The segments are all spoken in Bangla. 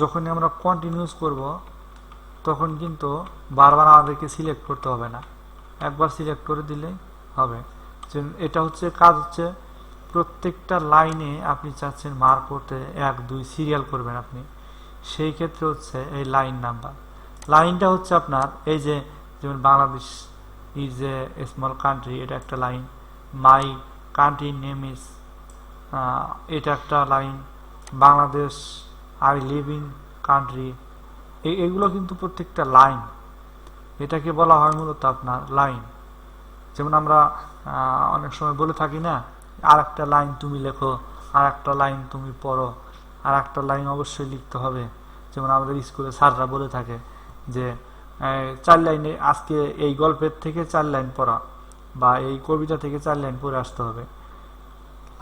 যখনই আমরা কন্টিনিউস করব, তখন কিন্তু বারবার আমাদেরকে সিলেক্ট করতে হবে না। একবার সিলেক্ট করে দিলেই হবে। এটা হচ্ছে কাজ হচ্ছে, প্রত্যেকটা লাইনে আপনি চাচ্ছেন মার্ক করতে এক, দুই সিরিয়াল করবেন আপনি। সেই ক্ষেত্রে হচ্ছে এই লাইন নাম্বার লাইনটা হচ্ছে আপনার এই যে, যেমন Bangladesh is a small country এটা একটা line my country name is এটা একটা line Bangladesh I live country এগুলো কিন্তু প্রত্যেকটা লাইন। এটাকে বলা হয় মূলত আপনার লাইন। যেমন আমরা অনেক সময় বলে থাকি না আর একটা লাইন তুমি লেখো আর একটা লাইন তুমি পড়ো আর একটা লাইন অবশ্যই লিখতে হবে। যেমন আমাদের স্কুলে স্যাররা বলে থাকে যে চার লাইনে আজকে এই গল্পের থেকে চার লাইন পড়া বা এই কবিতা থেকে চার লাইন পড়ে আসতে হবে।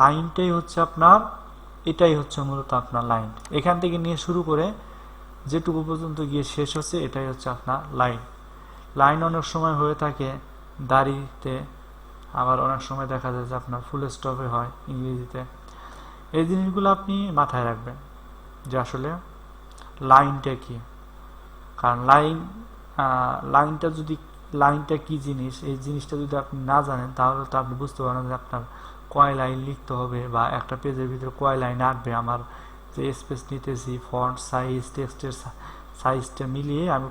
লাইনটাই হচ্ছে আপনার এটাই হচ্ছে মূলত আপনার লাইন। এখান থেকে নিয়ে শুরু করে যেটুকু পর্যন্ত গিয়ে শেষ হচ্ছে, এটাই হচ্ছে আপনার লাইন। লাইন অনেক সময় হয়ে থাকে দাড়িতে, আবার অনেক সময় দেখা যায় যে আপনার ফুল স্টপে হয় ইংরেজিতে। এই জিনিসগুলো আপনি মাথায় রাখবেন যে আসলে লাইনটা কি। কারণ লাইন লাইনটা যদি লাইনটা কি জিনিস? এই জিনিসটা যদি আপনি না জানেন, তাহলে তো আপনি বুঝতে পারেন যে আপনার কয় লাইন লিখতে হবে বা একটা পেজের ভিতরে কয় লাইন আসবে আমার যে স্পেস নিতেছি ফন্ট সাইজ টেক্সটের সাইজটা মিলিয়ে আমি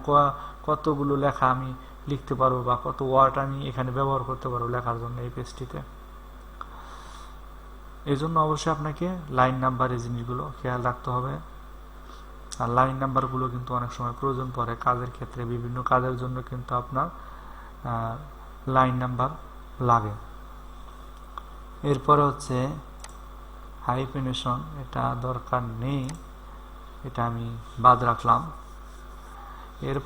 কতগুলো লেখা আমি লিখতে পারব বা কত ওয়ার্ড আমি এখানে ব্যবহার করতে পারব লেখার জন্য এই পেজটিতে এই জন্য অবশ্যই আপনাকে লাইন নাম্বার এই জিনিসগুলো খেয়াল রাখতে হবে। আর লাইন নাম্বারগুলো কিন্তু অনেক সময় প্রয়োজন পড়ে। কাজের ক্ষেত্রে বিভিন্ন কাজের জন্য কিন্তু আপনার লাইন নাম্বার লাগে। এরপরে হচ্ছে হাইফিনেশন এটা দরকার নেই, এটা আমি বাদ রাখলাম। এরপর